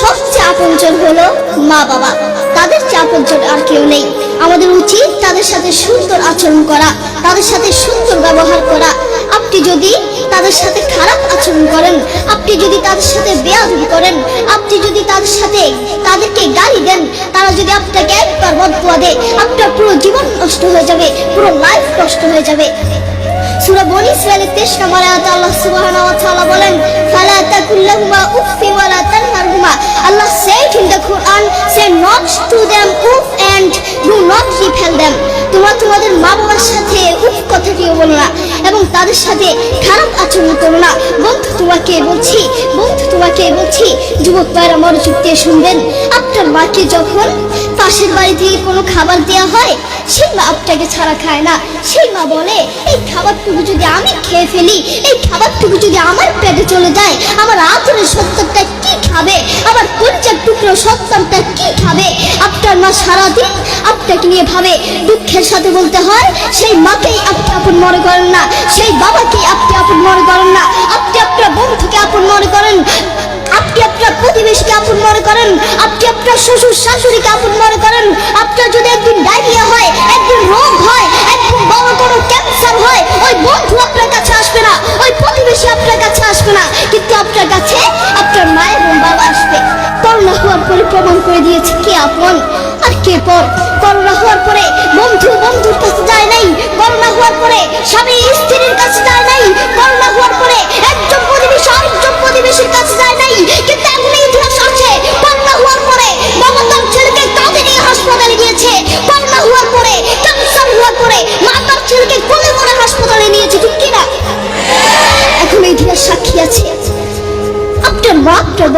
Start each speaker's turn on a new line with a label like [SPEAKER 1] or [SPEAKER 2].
[SPEAKER 1] সবচেয়ে আপনজন হলো মা বাবা। তাদের চেয়ে আর কেউ নেই। আমাদের উচিত তাদের সাথে সুন্দর আচরণ করা, তাদের সাথে সুন্দর ব্যবহার করা। আপনি যদি তাদের সাথে খারাপ আচরণ করেন, আপনি যদি তাদের সাথে বেয়াদবি করেন, আপনি যদি তাদের সাথে তাদেরকে গালি দেন, তারা যদি আপনাকে একবার বদুয়া দেয়, আপনার পুরো জীবন নষ্ট হয়ে যাবে, পুরো লাইফ নষ্ট হয়ে যাবে। সূরা বনি ইসরায়েলের 23 নম্বর আল্লাহ সুবহানাহু বলেন, ফালা তাকুল্লাহুমা উফফি not to them uff and do not repel them. তোমরা তোমাদের মা বাবার সাথে উফ কথাটিও বলো না, এবং তাদের সাথে খারাপ আচরণ করো না। বন্ধু তোমাকে বলছি, বন্ধু তোমাকে বলছি, যুবক ভাইরা মনোযোগ দিয়ে শুনবেন। আপনার মাকে যখন পাশের বাড়ি থেকে কোনো খাবার দেওয়া হয়, সেই মা আপনাকে ছাড়া খায় না। সেই মা বলে, এই খাবারটুকু যদি আমি খেয়ে ফেলি, এই খাবারটুকু যদি আমার পেটে চলে যায়, আমার আদরের সন্তানটা কি সন্তানটা কি ভাবে? আপনার মা সারাদিন আপনাকে নিয়ে ভাবে, দুঃখের সাথে বলতে হয়, সেই মাকেই আপনি আপন মনে করেন না, সেই বাবাকে আপনি আপন মনে করেন না, আপনি আপনার বন্ধুকে আপন মনে করেন, আপনি আপনার প্রতিবেশীকে আপন মনে করেন, আপনি আপনার শ্বশুর শাশুড়িকে আপন মনে করেন করে প্রমাণ করে দিয়েছে। কে আপন আর কে পর? করোনা হওয়ার পরে বন্ধু বন্ধুর কাছে যায় নাই। করোনা হওয়ার পরে স্বামী স্ত্রীর কাছে যায় নাই। করোনা হওয়ার পরে একজন প্রতিবেশী আরেকজন প্রতিবেশীর কাছে যায় নাই। কিন্তু এমন ইতিহাস আছে। করোনা হওয়ার পরে মমতার ছেলেকে কাঁধে নিয়ে হাসপাতালে গিয়েছে করোনা হওয়ার পরে ক্যান্সার হওয়ার পরে মাতার ছেলেকে কোলে করে হাসপাতালে নিয়েছে। ঠিক কিনা? এখন ইতিহাস সাক্ষী আছে। আপনার মা আপনার